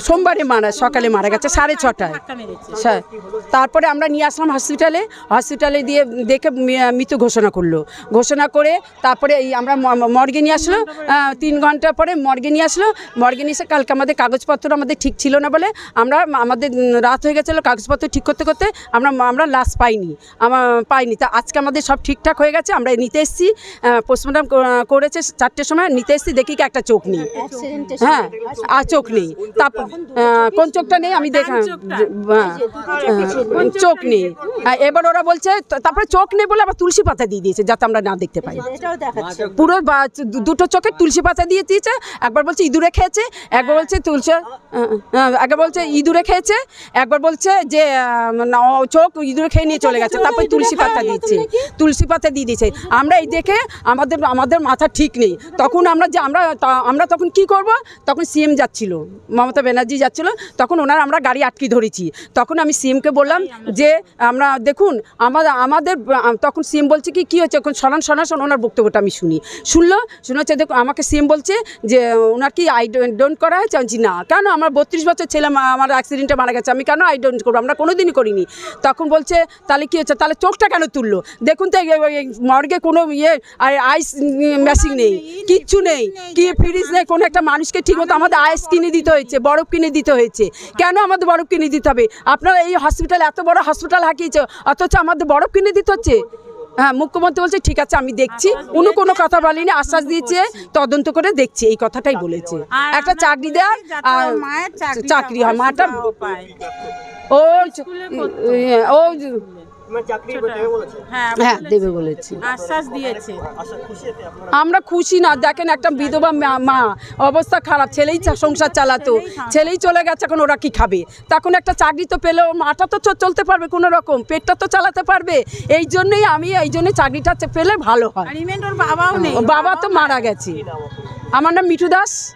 সোমবারে মারা সকালে মারা গেছে সাড়ে ছটায়। স্যার তারপরে আমরা নিয়ে আসলাম হসপিটালে হসপিটালে দিয়ে দেখে মি- মৃত ঘোষণা করল। ঘোষণা করে তারপরে এই আমরা মর্গে নিয়ে আসলো তিন ঘণ্টা পরে মর্গে নিয়ে আসলো। মর্গে নিয়ে এসে কালকে আমাদের কাগজপত্র আমাদের ঠিক ছিল না বলে আমরা আমাদের রাত হয়ে গেছিল কাগজপত্র ঠিক করতে করতে আমরা আমরা লাশ পাইনি আমার পাইনি। তা আজকে আমাদের সব ঠিকঠাক হয়ে গেছে আমরা নিতে এসেছি পোস্টমর্টম করেছে চারটের সময় নিতে এসেছি দেখি কি একটা চোখ নেই। হ্যাঁ আর চোখ নেই। তারপর কোন চোখটা নেই? আমি দেখা হ্যাঁ, হ্যাঁ, চোখ নেই। হ্যাঁ, এবার ওরা বলছে তা- তারপরে চোখ নেই বলে আবার তুলসী পাতা দিয়ে দিয়েছে যাতে আমরা না দেখতে পাই। পুরো দুটো চোখে তুলসী পাতা দিয়ে দিয়েছে। একবার বলছে ইঁদুরে খেয়েছে একবার বলছে তুলসী একবার বলছে ইঁদুরে খেয়েছে একবার বলছে যে চোখ ইঁদুরে খেয়ে নিয়ে চলে গেছে তারপরে তুলসী পাতা দিচ্ছে তুলসী পাতা দিয়ে দিয়েছে। আমরা এই দেখে আমাদের আমাদের মাথা ঠিক নেই। তখন আমরা যে আমরা তা- আমরা তখন কি করব? তখন সিএম যাচ্ছিল, মমতা ব্যানার্জি যাচ্ছিল, তখন ওনার আমরা গাড়ি আটকে ধরেছি। তখন আমি সিএমকে বললাম যে, আমরা দেখুন আমাদের আমাদের তখন সিএম বলছে কি, কী হচ্ছে এখন সরান শোন ওনার বক্তব্যটা আমি শুনি। শুনলো, শুনে হচ্ছে দেখুন, আমাকে সিএম বলছে যে, ওনার কি আই ডোন্ট করা হয়েছে? আমি না। কেন? আমার বত্রিশ বছর ছেলে আমার অ্যাক্সিডেন্টে মারা গেছে, আমি কেন আই ডোন্ট করব? আমরা কোনো দিনই করিনি। তখন বলছে, তাহলে কী হচ্ছে তাহলে চোখটা কেন তুললো? দেখুন তো মর্গে কোনো ইয়ে আইস মেশিন নেই, কিচ্ছু নেই, কি ফ্রিজ নেই, কোনো একটা মানুষকে ঠিকমতো আমাদের আইস কিনে দিতে হয়েছে বরফ কিনে দিতে হয়েছে। কেন আমাদের বরফ কিনে দিতে হবে? আপনারা এই হসপিটাল এত বড় হসপিটাল হাঁকিয়েছে অথচ আমাদের বরফ কিনে দিতে হচ্ছে? হ্যাঁ মুখ্যমন্ত্রী বলছে ঠিক আছে আমি দেখছি। উনি কোনো কথা বলেনি আশ্বাস দিয়েছে তদন্ত করে দেখছি এই কথাটাই বলেছে। একটা চাকরি দেওয়ার আর চাকরি হয় মাটা। ও ও মানে চাকরি দেবে বলেছে? হ্যাঁ হ্যাঁ দেবে বলেছে। আশ্বাস দিয়েছে। আশা খুশি এতে আপনারা? আমরা খুশি না দেখেন একটা বিধবা মা- মা অবস্থা খারাপ ছেলেই সংসার চালাতো ছেলেই চলে গেছে এখন ওরা কি খাবে? তখন একটা চাকরি তো পেলে ও মাটা তো চ- চলতে পারবে কোনো রকম পেটটা তো চালাতে পারবে। এই জন্যই আমি এই জন্য চাকরিটা পেলে ভালো হয়। আর ইভেন্ট ওর বাবাও নেই। বাবা তো মারা গেছে। আমার নাম মিঠু দাস।